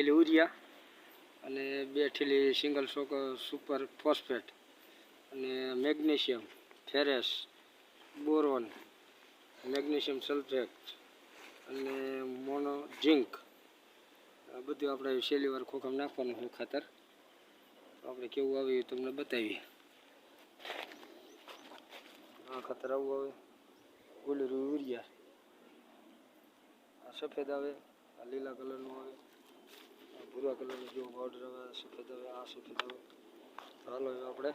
ઠેલી ઉરિયા અને બે સિંગલ સોક સુપર ફોસ્ફેટ અને magnesium, ferrous, boron, magnesium sulphate અને મોનો ઝિંક. આ બધું આપણે છેલ્લી વાર ખોખમ નાખવાનું હોય ખાતર. આપણે કેવું આવ્યું તમને બતાવીએ. આ ખાતર આવું આવે. ગુલેરું યુરિયા આ સફેદ આવે, આ લીલા કલરનું આવે. ભૂરા કલરનું જો બોર્ડર આવે સફેદ આવે આ સફેદ આવે હાલો હવે આપણે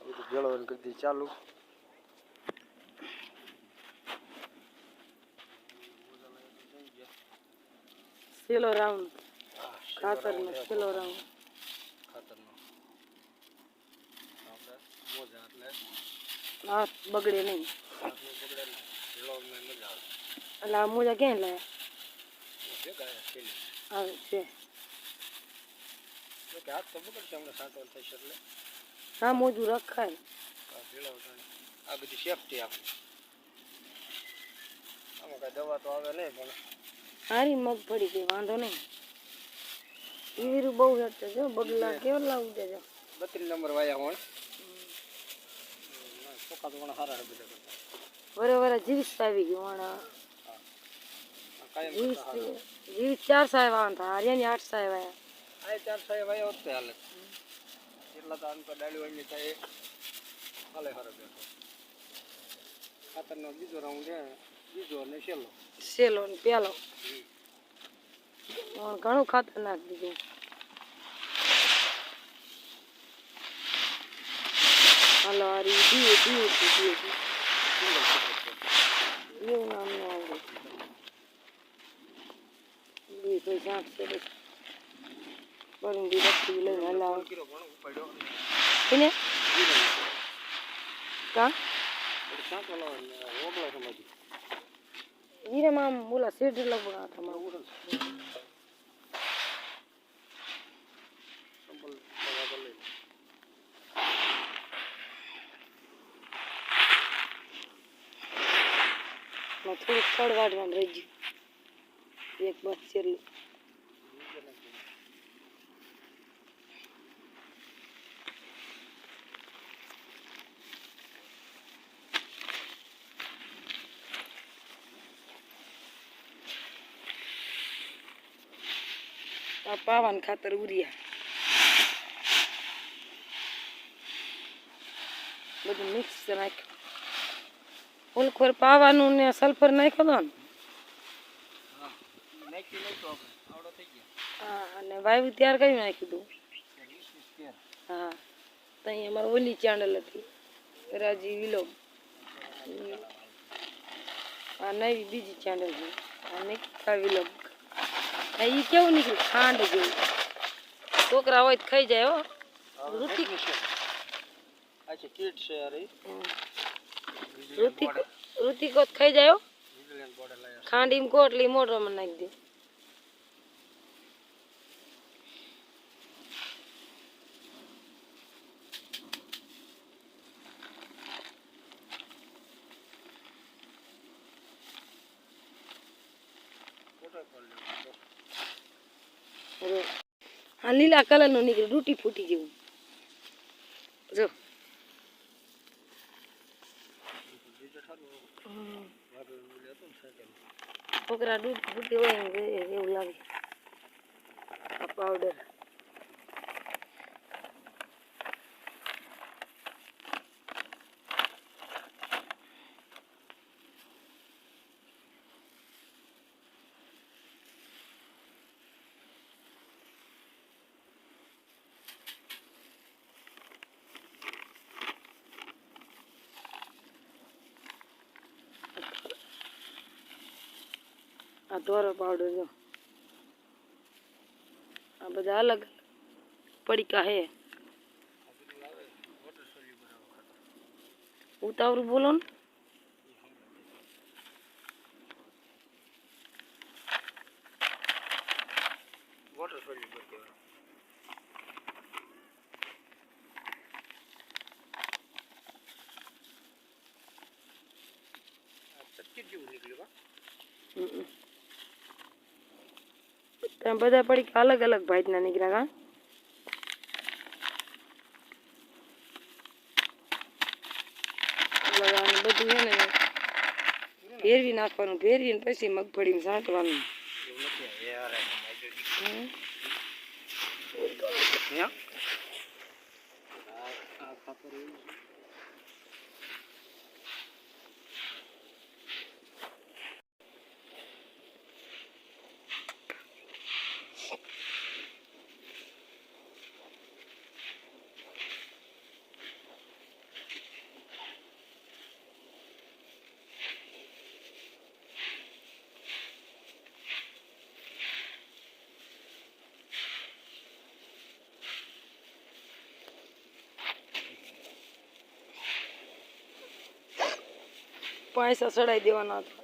બધું ભેળવવાનું કરી દઈએ. ચાલુ. સેલો રાઉન્ડ ખાતરનો સેલો રાઉન્ડ ખાતરનો. આપણે મોજા એટલે હાથ બગડે નહીં. એટલે આ મોજા ક્યાં લાયા? આવે છે. કે હાથ તો બગડશે હમણાં સાંટવાનું થશે એટલે. હા મોજું રખાય. આ બધી સેફટી આપણી આમાં કાંઈ દવા તો આવે નહીં પણ સારી મગફળી કઈ વાંધો નહીં. ઈવીરું બહુ હેઠે જો બગલા કેવલા ઉડે છે બત્રીસ નંબર વાયા હોય. ચોખા તો ઘણા સારા બધા કરતા. વરે વરે જીવીસ આવી ગયું જીવીસ જીવીસ ચાર સાહેબ વાંધા હરિયાની આઠ સાહેબ આયા. આ ચાર સાહેબ ભાઈ હોત તે હાલે. એટલા તો આમ તો થાય હાલે હારે બેઠો. ખાતરનો બીજો રાઉન્ડ છે. બીજો અને છેલ્લો. સેલો ને પહેલો. ઘણું ખાતર નાખી દીધું. હાલો આ રી ડી ડી ડી સિંગલ સુપર એવું નામ ન આવડે. બી કોઈ સાત છે બસ બરું બી રખી લઈને હલાવ એને કા જીરામાં આમ બોલા લગભગ આ તમારું માં થોડુંક ફળ વાળવાનું રહી ગયું એક બસ છેલ્લું આ પાવાન ખાતર ઉરિયા. બધું મિક્સ નાખ્યું. ફૂલખોર પાવાનું ને સલ્ફર નાખ્યો તો ને? હા અને વાયુ ત્યાર કયું નાખ્યું હતું. હા તો અહીં અમારે ઓલી ચાંડલ હતી. રાજી વિલોમ આ નવી બીજી ચાંડલ છે. આ નિકિતા વિલો. ઈ કેવું નીકળ્યું ખાંડ જેવું. છોકરા હોય તો ખાઈ જાય હો. ઋતિક. એ ઋતિક ઋતિકો ખાઈ જાય ખાંડ એમ કોટલી મોટરમાં નાખી દે ફોટો કોલ લેવો હવે આ લીલા કલરનો નીકળ્યું રૂટી ફૂટી જેવું. જો. છોકરા દૂધ ફૂટી હોય એવું લાગે. પાવડર આ ધોરો પાવડર જો. આ બધા અલગ પડીકા હે. ઉતાવળું બોલો ને વોટર સોલ્યુબર કહેવાય આ ચટકી જેવું નીકળ્યું હા હમ. ત્યાં બધા પડી અલગ અલગ ભાઈના નીકળ્યા કા? બધું છે ને ફેરવી નાખવાનું ફેરવીને પછી મગફળી છાંટવાનું હમ. પૈસા ચડાઈ દેવાના હતા.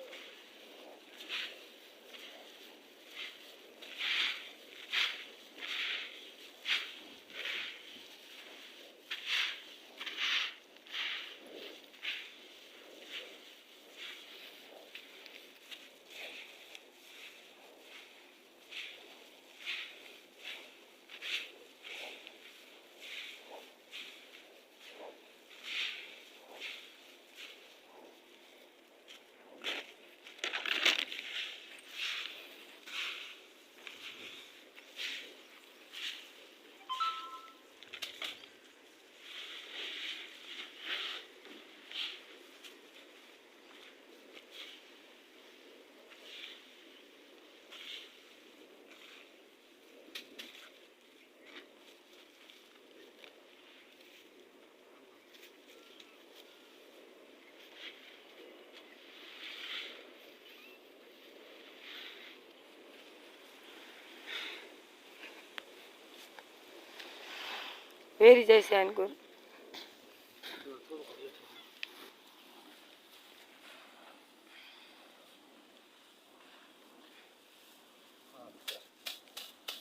વેરી જાય છે આનકોર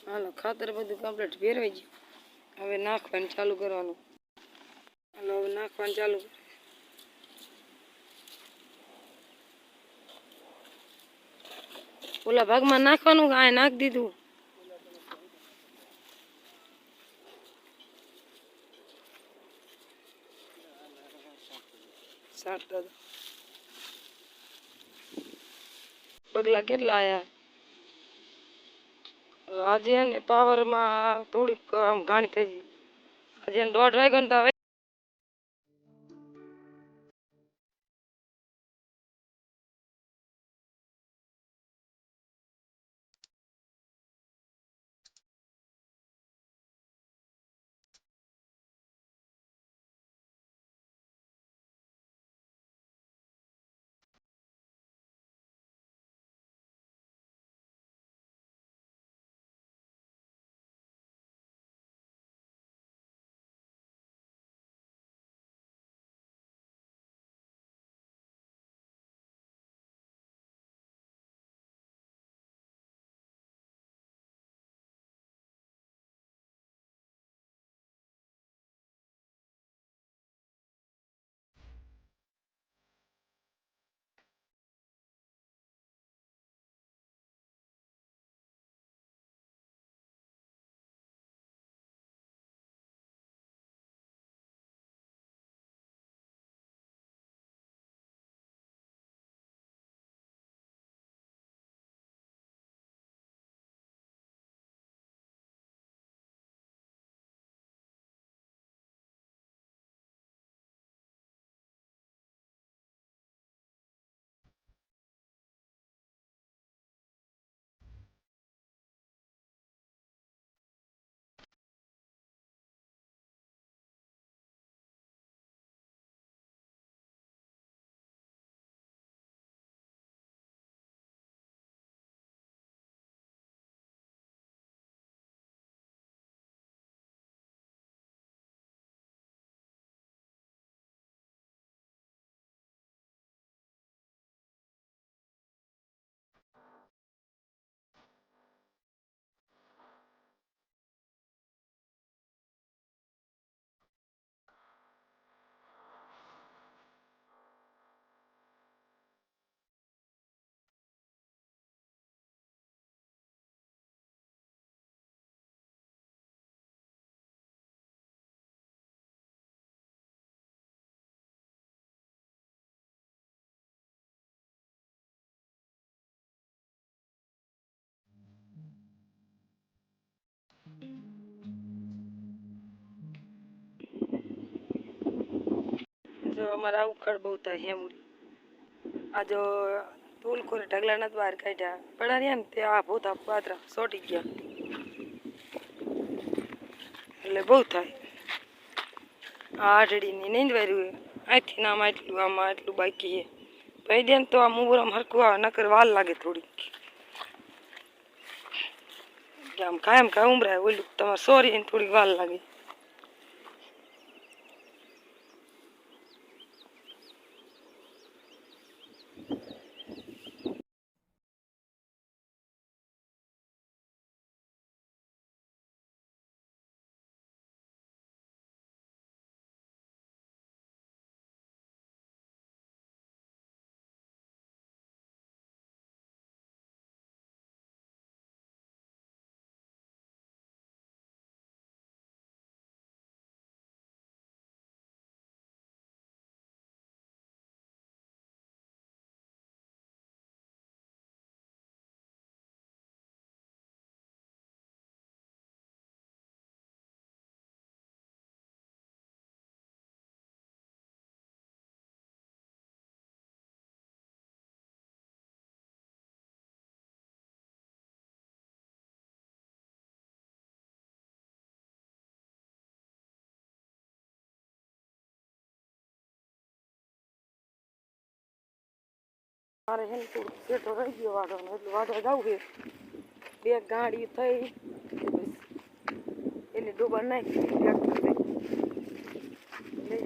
હાલો, ખાતર બધું કમ્પ્લીટ ફેરવાઈ ગયું. હવે નાખવાનું ચાલુ કરવાનું. હાલો, હવે નાખવાનું ચાલુ. ઓલા ભાગમાં નાખવાનું આ નાખી દીધું? સાંટતા હતા. પગલા કેટલા આયા આજે ને પાવરમાં થોડીક આમ ઘાણી થઈ ગઈ આજે દોઢ વાગ્યો ને જો અમારા ઉખડ બહુ થાય હેમુડી આ જો તૂલ કોરે ઢગલા નથી બહાર કાઢ્યા પડા રહ્યા ને તે આ ભૂતા પાત્રા સોટી ગયા એટલે બહુ થાય આ આઠડીની નીંદ વાર્યું અહીંથી નામ આટલું આમાં આટલું બાકી છે ભાઈ દે ને તો આ મુહૂર્તમાં હરખું આવે નકર વાલ લાગે થોડીક કે આમ કાયમ કાંઈ ઉમરાય ઓલું તમારે સોરી ને થોડીક વાર લાગે મારે છે ને થોડુંક સેટો રહી ગયો વાઢવાનો એટલે વાઢવા જવું છે બે ગાડી થઈ બસ એને ડોબા નાખી, ટ્રેક્ટર લઈ. લઈ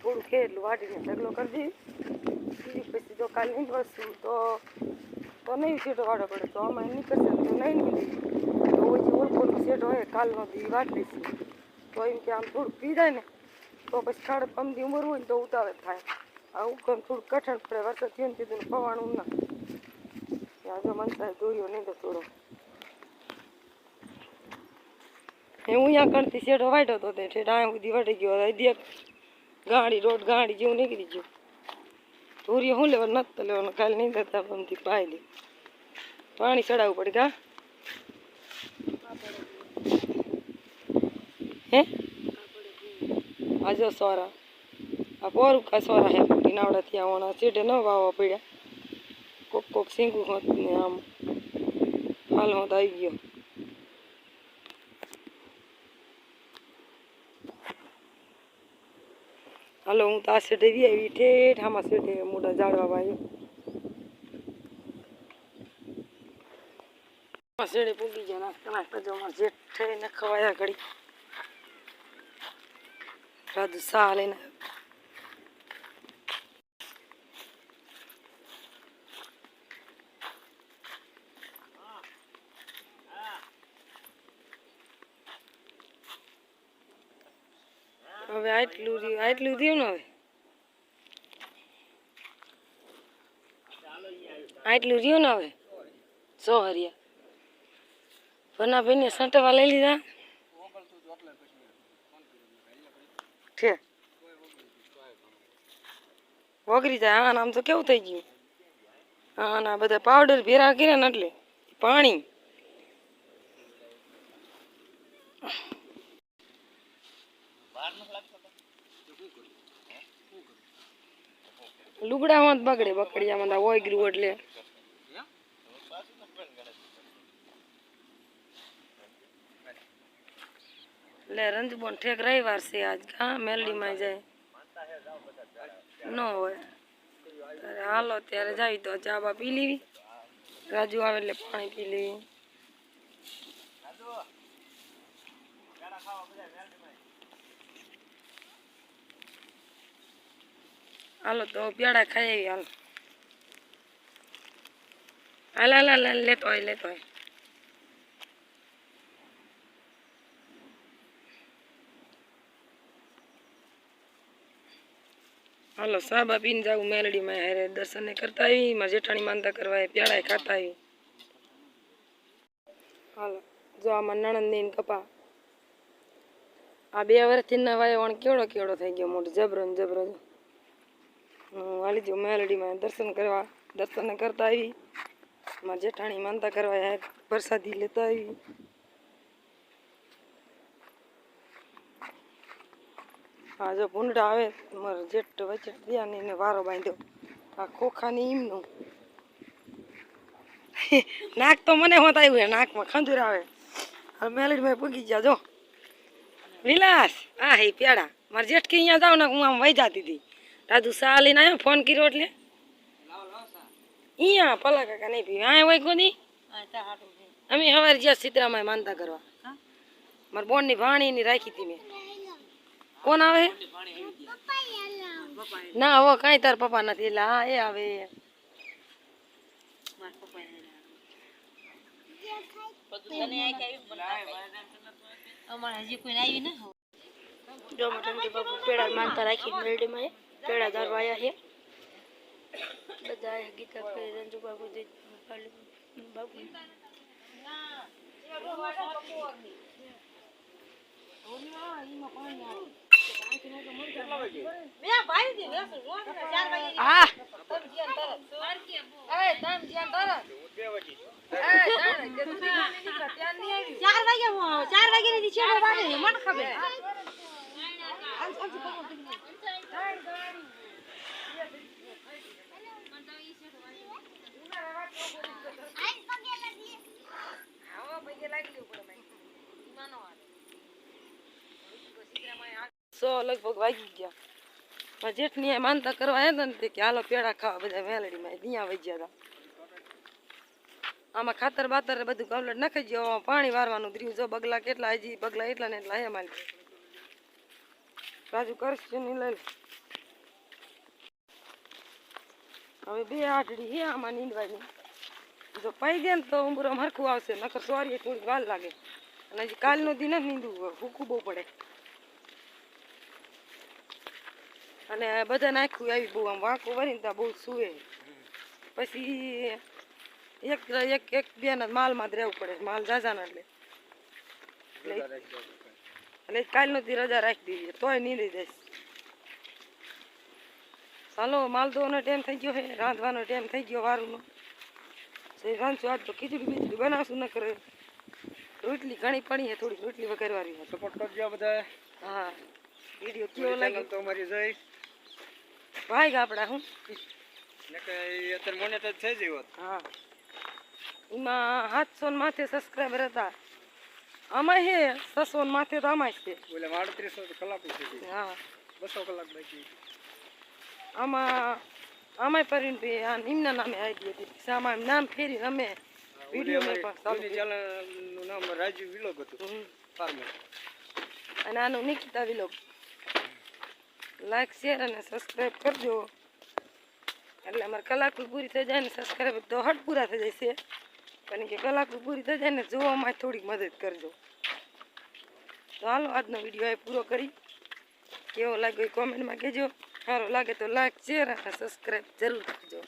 થોડું છે એટલું વાટીને ઢગલો કરી દઈએ બીજું પછી જો કાલે નીકળશું તો તો નહીં સેટો વાળો પડે, તો આમાં નીકળશે તો નહીં નીકળી. તો ઓછી ઓળખોનો સેટો હોય, કાલનો દી વાટ લઈશું. તો એમ કે આમ થોડુંક પી જાય ને, તો પછી સાડા પમદી ઉંમર હોય ને તો ઉતાવે થાય. આ ઉકમ થોડું કઠણ પડે, વરસાદ થયો ને કીધું પવાણું ના. ત્યાં જો મનસા દોર્યો નહીં તો થોડો. એ હું અહીંયા કણથી શેઠો વાટ્યો હતો તે આ સુધી વાટી ગયો, હવે દેખ ગાડી રોડ ગાડી જેવું નીકળી ગયું. ધોરીઓ શું લેવાનું નથી લેવાનું, કાલે નહીં થતા પમથી પાઈ પાણી ચડાવવું પડે કા હે? આ જો સોરા. આ પોરું કા સોરા હે. મોટી નાવડાથી આવવાના સીટે ન વાવવા પડ્યા. કોક કોક સિંગું હોત ને આમ. હાલ હોત આવી ગયો. હાલો, હું તો આ સીટે વી આવી. ઠેઠ આમાં સીટે મોટા ઝાડવા વાયો. શેડે પૂગી ગયા. નાસ્તા નાસ્તા જો અમારે જેઠે ને ખવાયા ઘડી. રાજુ સાહ લઈને હવે આટલું રહ્યું આટલું રહ્યું ને હવે? આટલું રહ્યું ને હવે? સો હરિયા. ભનાભાઈને સંટવા લઈ લીધા? છે. વગરી જાય. આના આમ તો કેવું થઈ ગયું? આના બધા પાવડર ભેરા કર્યા ને એટલે પાણી. લુગડામાં જ બગડે, બકડિયામાં તો હોય ગયું એટલે. લે, રંજબોન ઠેક રવિવાર છે આજ કા મેલડીમાં જાય. ન હોય. ત્યારે હાલો, ત્યારે જાય તો ચા બા પી લેવી. રાજુ આવે એટલે પાણી પી લેવી. હાલો તો પ્યાડા ખાઈ આવી હાલ. હાલ હાલ હાલ લેતો હોય લેતો હોય. હાલો, સાબા પીને જાવું મેલડીમાં હારે દર્શન કરતા આવી માં જેઠાણી માનતા કરવા આવી પ્યાળાય ખાતા આવી. હાલો, જો આમાં નણંદ ને કપા. આ બે વર્ષથી ના વાય વણ કેવડો કેવડો થઈ ગયો, મોટો જબરો જબરો. જો. હું હાલી જો મેલડીમાં દર્શન કરવા. દર્શન કરતા આવી. મારા જેઠાણી માનતા કરવા પ્રસાદી લેતા આવી. હા જો ભૂંડા આવે, મારે જેઠ વચેટ ત્યાં ને વારો બાંધ્યો. આ ખોખાની ઈમનું. નાક તો મને હોત આવ્યું નાકમાં ખંજુર આવે. હવે મેલડીમાં પૂગી ગયા, જો. વિલાસ, આ હે પેડા મારે જેઠકી અહીંયા જાવ ને હું આમ વહી જાતી હતી દાદુ સા લઈને આવ્યો ફોન કર્યો એટલે અહીંયા પલા કાકા નહીં પીવી હા હોય કોની અમે સવારે જ્યાં સિદ્રામાં માનતા કરવા મારા બોનની ભાણીની રાખી હતી મેં કોણ આવે ના હવે કાંઈ તાર પપ્પા નથી એટલે હા એ આવે જો મટનજી બાપુ પેડા માનતા રાખી મેલડીમાં પેડા ધારવા આવ્યા છે બધા ગીતા ફે રંજુ બાપુ જે બાપુ હા. એ તમ જ્યાં તરત ચાર વાગે ચાર વાગ્યા છેડો વાગે મને ખબર. સો કરવા આવ્યા હતા કે હાલો પેડા ખાવા બધા મેલડીમાં ત્યાં વહી ગયા હતા. આમાં ખાતર બાતર બધું કમ્પ્લેટ નાખી ગયો પાણી વારવાનું દ્રીવ જો બગલા કેટલા, હજી બગલા એટલા ને એટલા હે માલ રાજુ કરશે ને લઈ લે. હવે બે આઠડી હે આમાં નીંદવાની. જો પાઈ દે ને તો ઉમરો હરખું આવશે નકર સોરી થોડીક વાર લાગે. અને હજી કાલનો દિન જ નીંદવું ભૂખું બહુ પડે. અને બધા નાખ્યું આવી બહુ આમ વાંકું વળીને ત્યાં બહુ સુવે. પછી એક એક એક બે ના માલમાં જ રહેવું પડે માલ જાજાના એટલે. એટલે એટલે કાલનો દી રજા રાખી દીધી તોય નીંદી દઈશ. ચાલો માલ ધોવાનો ટાઈમ થઈ ગયો છે રાંધવાનો ટાઈમ થઈ ગયો વારુંનો. તો રાંધશું આજ તો ખીચડી બીચડી બનાવશું ન કરે રોટલી ઘણી પડી છે થોડી રોટલી વઘારવાની છે સપોર્ટ કરજો બધા હા વીડિયો કેવો લાગ્યો? તો અમારી જય. ભાઈ આપડા હું? અત્યારે મોનેટાઈઝ થઈ જઈ હા. એમાં સાતસો માથે સબસ્ક્રાઈબર હતા. આમાં હે છસો માથે તો આમાં છે. બોલે આડત્રીસો કલાક હા. બસો કલાક બાકી. આમાં આમાંય પરીને ભાઈ આ નિમના નામે આવી હતી. આમાં નામ ફેરી અમે વીડિયો મેં પણ નામ રાજુ વિલોગ હતું. અને આનું નિકિતા વિલોગ. લાઈક શેર અને સબસ્ક્રાઈબ કરજો. એટલે અમારે કલાક પૂરી થઈ જાય ને સબસ્ક્રાઈબ તો હટ પૂરા થઈ છે. પણ કે કલાક પૂરી થઈ જાય ને જોવામાં થોડીક મદદ કરજો. તો હાલો આજનો વીડિયો એ પૂરો કરી. કેવો લાગ્યો એ કોમેન્ટમાં કહેજો. સારો લાગે તો લાઈક શેર અને સબસ્ક્રાઈબ જરૂર કરજો.